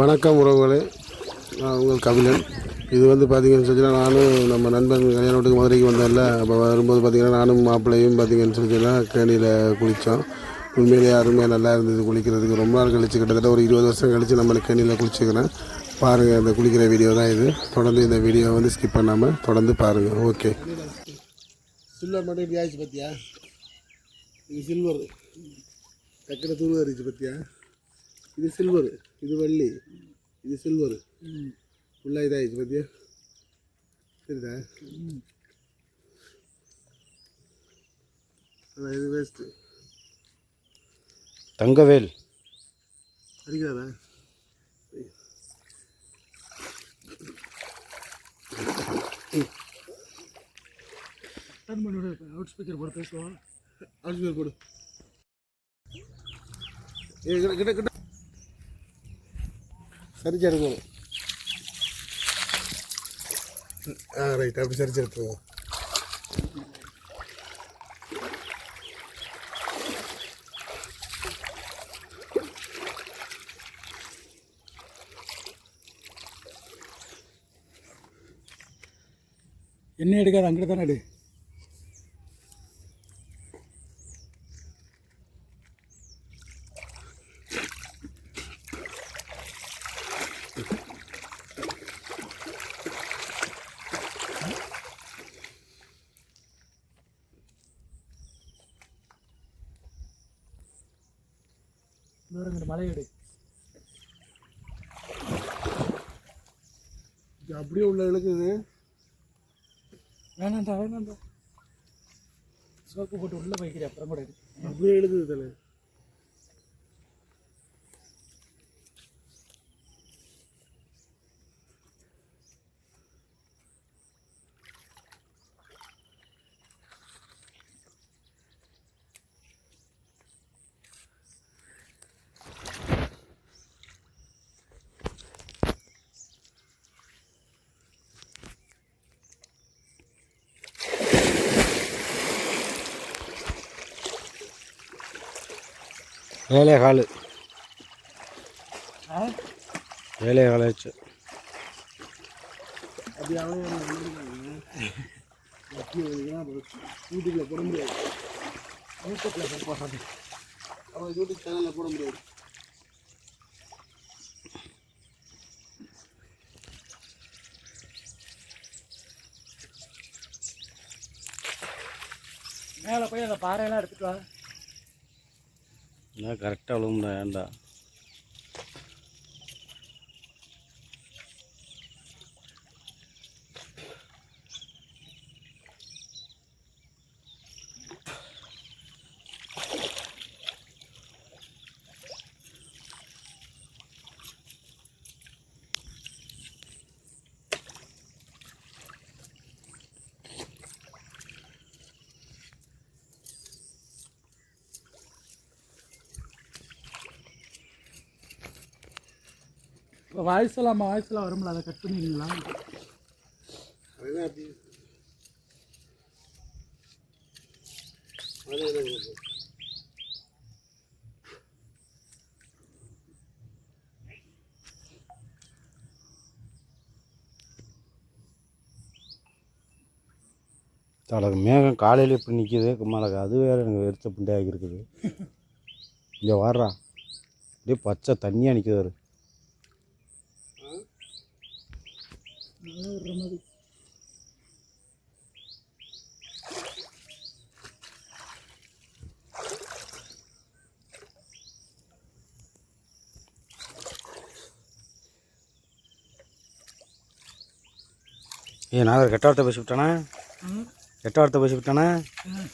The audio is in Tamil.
வணக்கம் உறவுகளே. நான் உங்கள் கபிலன் இது வந்து பார்த்தீங்கன்னு சொல்லிச்சுன்னா நானும் நம்ம நண்பன் கல்யாண வீட்டுக்கு மதுரைக்கு வந்தேன்ல. அப்போ வரும்போது பார்த்தீங்கன்னா நானும் மாப்பிள்ளையும் பார்த்தீங்கன்னு சொல்லி கேணியில் குளித்தோம் உண்மையிலேயே அருமையாக நல்லா இருந்தது குளிக்கிறதுக்கு. ரொம்ப நாள் கழித்து கிட்டத்தட்ட ஒரு இருபது வருஷம் கழித்து நம்ம கேணியில் குளிச்சுக்கிறேன். பாருங்கள் இந்த குளிக்கிற வீடியோ தான் இது. தொடர்ந்து இந்த வீடியோ வந்து ஸ்கிப் பண்ணாமல் தொடர்ந்து பாருங்கள் ஓகே சில்வர் மட்டும் இப்படி ஆயிடுச்சு பார்த்தியா இது சில்வர் டக்குனு தூள் இருந்துச்சு பார்த்தியா இது சில்வர் இது வெள்ளி இது சில்வர். ஃபுல்லாக இதாகிடுச்சு பார்த்தியா சரிதா அதான் இது வேஸ்ட்டு தங்கவேல். அடிக்காதா? அவுட் ஸ்பீக்கர் போட்டு பேசுவோம். அடிச்சு போடு. ஏ கிட்ட கிட்ட. ചരിച്ചെടുക്കണം ആ റൈറ്റ് അവിടെ ചരിച്ചെടുത്തു എന്നെ എടുക്കാതെ അങ്ങോട്ട് തന്നെ എടുക്കുക அங்கிட்டு தானே எடு தூரம் மலை எடு. இது அப்படியே உள்ள இழுக்குது. வேணாண்டா வேணாண்டா சோப்பு போட்டு உள்ளே வைக்கிறேன் அப்புறம் கூட அப்படியே இழுக்குது தானே ஏழே காலு. ஏழே கால் ஆச்சு யூடியூப்பில் போட முடியாது யூடியூப்பில் போடுறது அவன் யூடியூப் சேனலில் போட முடியாது மேலே போய் அந்த பாறையெல்லாம் எடுத்துட்டு வா. என்ன கரெக்டாக விழுமுடா ஏன்டா? இப்போ வாய்ஸ் எல்லாம் வாய்ஸ் எல்லாம் வரும்ல அதை கட் பண்ணிங்களா தலகு மேகம் காலையில் இப்படி நிற்கிது கும்மாலக்கு அது வேறு எனக்கு வெறிச்ச புண்டையாகி இருக்குது. இங்கே வர்றா அப்படியே பச்சை தண்ணியாக நிற்கிது பாரு மழை விடுற மாதிரி ஏ நாகர் கெட்ட வார்த்தை பேசி விட்டானா ம். கெட்ட வார்த்தை பேசி விட்டானா ம்.